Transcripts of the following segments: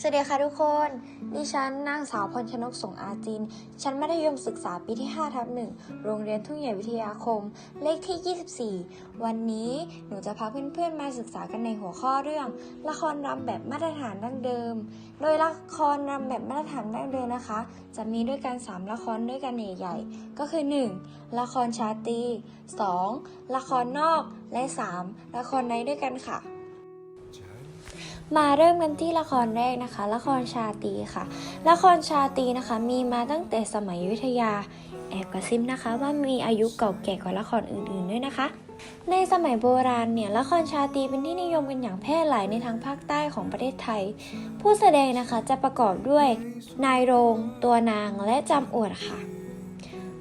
สวัสดีค่ะทุกคน ดิฉันนางสาวพรชนกสงอาจิน ชั้นมัธยมศึกษาปีที่5ทับหนึ่งโรงเรียนทุ่งใหญ่วิทยาคม เลขที่ 24 วันนี้หนูจะพาเพื่อนๆมาศึกษากันในหัวข้อเรื่อง ละครรำแบบมาตรฐานดั้งเดิม โดยละครรำแบบมาตรฐานดั้งเดิมนะคะ จะมีด้วยกัน 3 ละครด้วยกันใหญ่ๆ ก็คือ 1. ละครชาตรี 2. ละครนอก และ 3. ละครในด้วยกันค่ะ มาเริ่มกันที่ละครแรกนะคะ ละครชาตีค่ะ ละครชาตีนะคะมีมาตั้งแต่สมัยอยุธยาแอบกระซิบนะคะ ว่ามีอายุเก่าแก่กว่าละครอื่นๆด้วยนะคะ ในสมัยโบราณเนี่ยละครชาตีเป็นที่นิยมกันอย่างแพร่หลายในทางภาคใต้ของประเทศไทย ผู้แสดงนะคะจะประกอบด้วยนายโรง ตัวนางและจำอวดค่ะ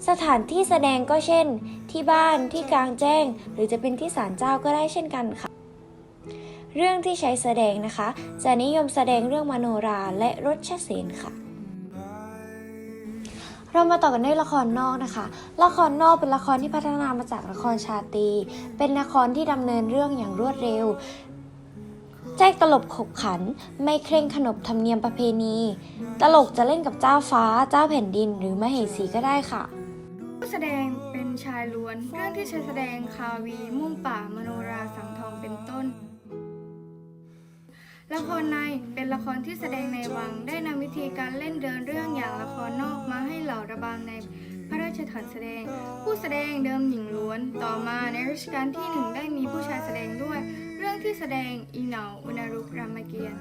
สถานที่แสดงก็เช่น ที่บ้านที่กลางแจ้ง หรือจะเป็นที่ศาลเจ้าก็ได้เช่นกันค่ะ เรื่องที่ใช้แสดงนะคะ จะนิยมแสดงเรื่องมโนราและรถชเสนค่ะ เรามาต่อกันด้วยละครนอกนะคะ ละครนอกเป็นละครที่พัฒนามาจากละครชาตี เป็นละครที่ดำเนินเรื่องอย่างรวดเร็วแจ้งตลบขบขันไม่เคร่งขนบธรรมเนียมประเพณี ตลกจะเล่นกับเจ้าฟ้าเจ้าแผ่นดิน หรือมเหสีก็ได้ค่ะผู้แสดงเป็นชายล้วน เรื่องที่ใช้แสดงคาวีมุ่งป่ามโนราสังทองเป็นต้น ละครในเป็นละครที่แสดงในวังได้นำวิธีการเล่นเดินเรื่องอย่างละครนอกมาให้เหล่าระบำในพระราชฐานแสดง ผู้แสดงเดิมหญิงล้วน ต่อมาในรัชกาลที่หนึ่งได้มีผู้ชายแสดงด้วย เรื่องที่แสดงอีเหนาอุณรุกรามเกียรติ